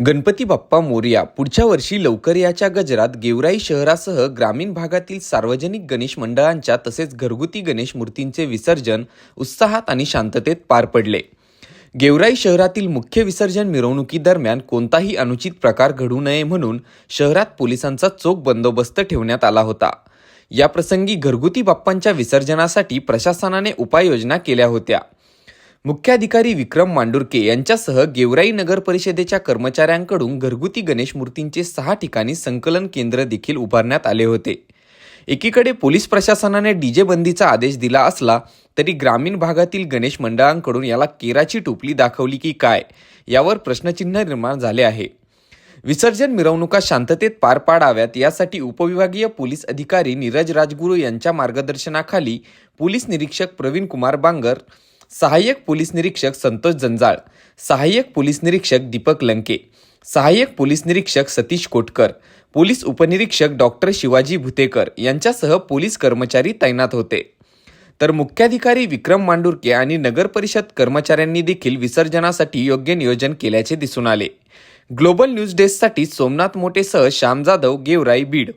गणपती बाप्पा मोरया पुढच्या वर्षी लवकर याच्या गजरात गेवराई शहरासह ग्रामीण भागातील सार्वजनिक गणेश मंडळांच्या तसेच घरगुती गणेश मूर्तींचे विसर्जन उत्साहात आणि शांततेत पार पडले. गेवराई शहरातील मुख्य विसर्जन मिरवणुकीदरम्यान कोणताही अनुचित प्रकार घडू नये म्हणून शहरात पोलिसांचा चोख बंदोबस्त ठेवण्यात आला होता. या प्रसंगी घरगुती बाप्पांच्या विसर्जनासाठी प्रशासनाने उपाययोजना केल्या होत्या. मुख्याधिकारी विक्रम मांडुरके यांच्यासह गेवराई नगर परिषदेच्या कर्मचाऱ्यांकडून घरगुती गणेश मूर्तींचे सहा ठिकाणी संकलन केंद्र देखील उभारण्यात आले होते. एकीकडे पोलीस प्रशासनाने डीजे बंदीचा आदेश दिला असला तरी ग्रामीण भागातील गणेश मंडळांकडून याला केराची टोपली दाखवली की काय यावर प्रश्नचिन्ह निर्माण झाले आहे. विसर्जन मिरवणुका शांततेत पार पाडाव्यात यासाठी उपविभागीय पोलीस अधिकारी नीरज राजगुरू यांच्या मार्गदर्शनाखाली पोलीस निरीक्षक प्रवीण कुमार बांगर सहाय्यक पोलीस निरीक्षक संतोष जंजाळ सहाय्यक पोलीस निरीक्षक दीपक लंके सहाय्यक पोलीस निरीक्षक सतीश कोटकर पोलीस उपनिरीक्षक डॉक्टर शिवाजी भुतेकर यांच्यासह पोलीस कर्मचारी तैनात होते. तर मुख्याधिकारी विक्रम मांडुरके आणि नगर परिषद कर्मचाऱ्यांनी देखील विसर्जनासाठी योग्य नियोजन केल्याचे दिसून आले. ग्लोबल न्यूज डेस्कसाठी सोमनाथ मोटेसह श्याम जाधव गेवराई बीड.